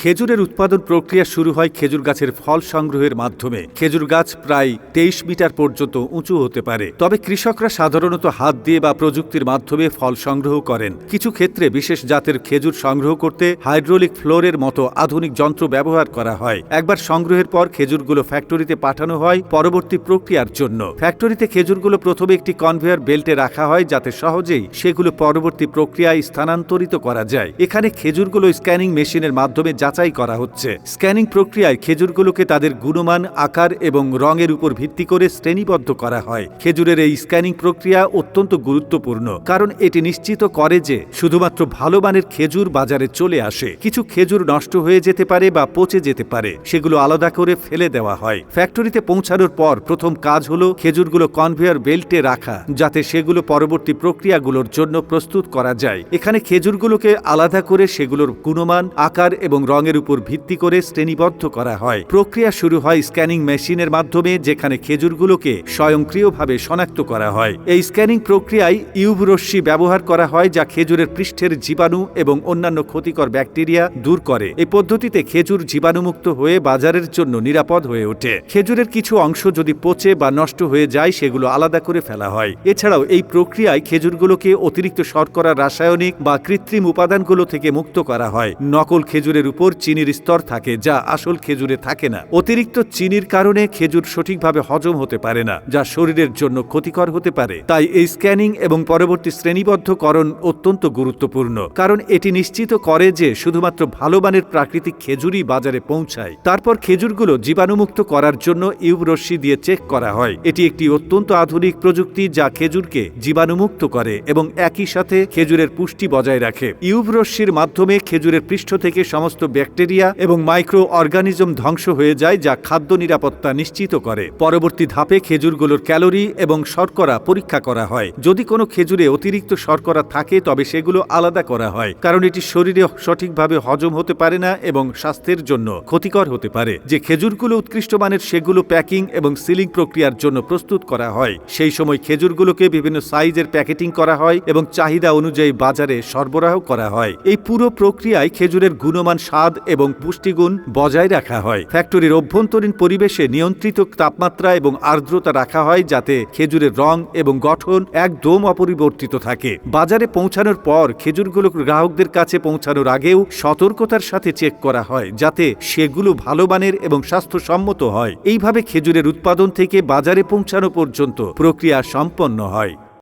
খেজুরের উৎপাদন প্রক্রিয়া শুরু হয় খেজুর গাছের ফল সংগ্রহের মাধ্যমে। খেজুর গাছ প্রায় তেইশ মিটার পর্যন্ত উঁচু হতে পারে। তবে কৃষকরা সাধারণত হাত দিয়ে বা প্রযুক্তির মাধ্যমে ফল সংগ্রহ করেন। কিছু ক্ষেত্রে বিশেষ জাতের খেজুর সংগ্রহ করতে হাইড্রোলিক ফ্লোরের মতো আধুনিক যন্ত্র ব্যবহার করা হয়। একবার সংগ্রহের পর খেজুরগুলো ফ্যাক্টরিতে পাঠানো হয় পরবর্তী প্রক্রিয়ার জন্য। ফ্যাক্টরিতে খেজুরগুলো প্রথমে একটি কনভেয়ার বেল্টে রাখা হয় যাতে সহজেই সেগুলো পরবর্তী প্রক্রিয়ায় স্থানান্তরিত করা যায়। এখানে খেজুরগুলো স্ক্যানিং মেশিনের মাধ্যমে যাচাই করা হচ্ছে। স্ক্যানিং প্রক্রিয়ায় খেজুরগুলোকে তাদের গুণমান, আকার এবং রঙের উপর ভিত্তি করে শ্রেণীবদ্ধ করা হয়। খেজুরের এই স্ক্যানিং প্রক্রিয়া অত্যন্ত গুরুত্বপূর্ণ, কারণ এটি নিশ্চিত করে যে শুধুমাত্র ভালো মানের খেজুর বাজারে চলে আসে। কিছু খেজুর নষ্ট হয়ে যেতে পারে বা পচে যেতে পারে, সেগুলো আলাদা করে ফেলে দেওয়া হয়। ফ্যাক্টরিতে পৌঁছানোর পর প্রথম কাজ হলো খেজুরগুলো কনভেয়ার বেল্টে রাখা, যাতে সেগুলো পরবর্তী প্রক্রিয়াগুলোর জন্য প্রস্তুত করা যায়। এখানে খেজুরগুলোকে আলাদা করে সেগুলোর গুণমান, আকার এবং রঙের উপর ভিত্তি করে শ্রেণীবদ্ধ করা হয়। প্রক্রিয়া শুরু হয় স্ক্যানিং মেশিনের মাধ্যমে, যেখানে খেজুরগুলোকে স্বয়ংক্রিয়ভাবে শনাক্ত করা হয়। এই স্ক্যানিং প্রক্রিয়ায় ইউভ রশ্মি ব্যবহার করা হয়, যা খেজুরের পৃষ্ঠের জীবাণু এবং অন্যান্য ক্ষতিকর ব্যাকটেরিয়া দূর করে। এই পদ্ধতিতে খেজুর জীবাণুমুক্ত হয়ে বাজারের জন্য নিরাপদ হয়ে ওঠে। খেজুরের কিছু অংশ যদি পচে বা নষ্ট হয়ে যায়, সেগুলো আলাদা করে ফেলা হয়। এছাড়াও এই প্রক্রিয়ায় খেজুরগুলোকে অতিরিক্ত শর্করা, রাসায়নিক বা কৃত্রিম উপাদানগুলো থেকে মুক্ত করা হয়। নকল খেজুরের উপর চিনির স্তর থাকে যা আসল খেজুরে থাকে না। অতিরিক্ত চিনির কারণে খেজুর সঠিকভাবে হজম হতে পারে না, যা শরীরের জন্য ক্ষতিকর হতে পারে। তাই এই স্ক্যানিং এবং পরবর্তী শ্রেণীবদ্ধকরণ অত্যন্ত গুরুত্বপূর্ণ, কারণ এটি নিশ্চিত করে যে শুধুমাত্র ভালো মানের প্রাকৃতিক খেজুরই বাজারে পৌঁছায়। তারপর খেজুরগুলো জীবাণুমুক্ত করার জন্য ইউব রশ্মি দিয়ে চেক করা হয়। এটি একটি অত্যন্ত আধুনিক প্রযুক্তি যা খেজুরকে জীবাণুমুক্ত করে এবং একই সাথে খেজুরের পুষ্টি বজায় রাখে। ইউব রশ্মির মাধ্যমে খেজুরের পৃষ্ঠ থেকে সমস্ত ব্যাকটেরিয়া এবং মাইক্রো অর্গানিজম ধ্বংস হয়ে যায় যা খাদ্য নিরাপত্তা নিশ্চিত করে। পরবর্তী ধাপে খেজুরগুলোর ক্যালোরি এবং শর্করা পরীক্ষা করা হয়। যদি কোনো খেজুরে অতিরিক্ত শর্করা থাকে, তবে সেগুলো আলাদা করা হয়, কারণ এটি শরীরে সঠিকভাবে হজম হতে পারে না এবং স্বাস্থ্যের জন্য ক্ষতিকর হতে পারে। যে খেজুরগুলো উৎকৃষ্ট মানের, সেগুলো প্যাকিং এবং সিলিং প্রক্রিয়ার জন্য প্রস্তুত করা হয়। সেই সময় খেজুরগুলোকে বিভিন্ন সাইজের প্যাকেটিং করা হয় এবং চাহিদা অনুযায়ী বাজারে সরবরাহ করা হয়। এই পুরো প্রক্রিয়ায় খেজুরের গুণমান স্বাদ এবং পুষ্টিগুণ বজায় রাখা হয়। ফ্যাক্টরির অভ্যন্তরীণ পরিবেশে নিয়ন্ত্রিত তাপমাত্রা এবং আর্দ্রতা রাখা হয় যাতে খেজুরের রং এবং গঠন একদম অপরিবর্তিত থাকে। বাজারে পৌঁছানোর পর খেজুরগুলো গ্রাহকদের কাছে পৌঁছানোর আগেও সতর্কতার সাথে চেক করা হয় যাতে সেগুলো ভালো মানের এবং স্বাস্থ্যসম্মত হয়। এইভাবে খেজুরের উৎপাদন থেকে বাজারে পৌঁছানো পর্যন্ত প্রক্রিয়া সম্পন্ন হয়।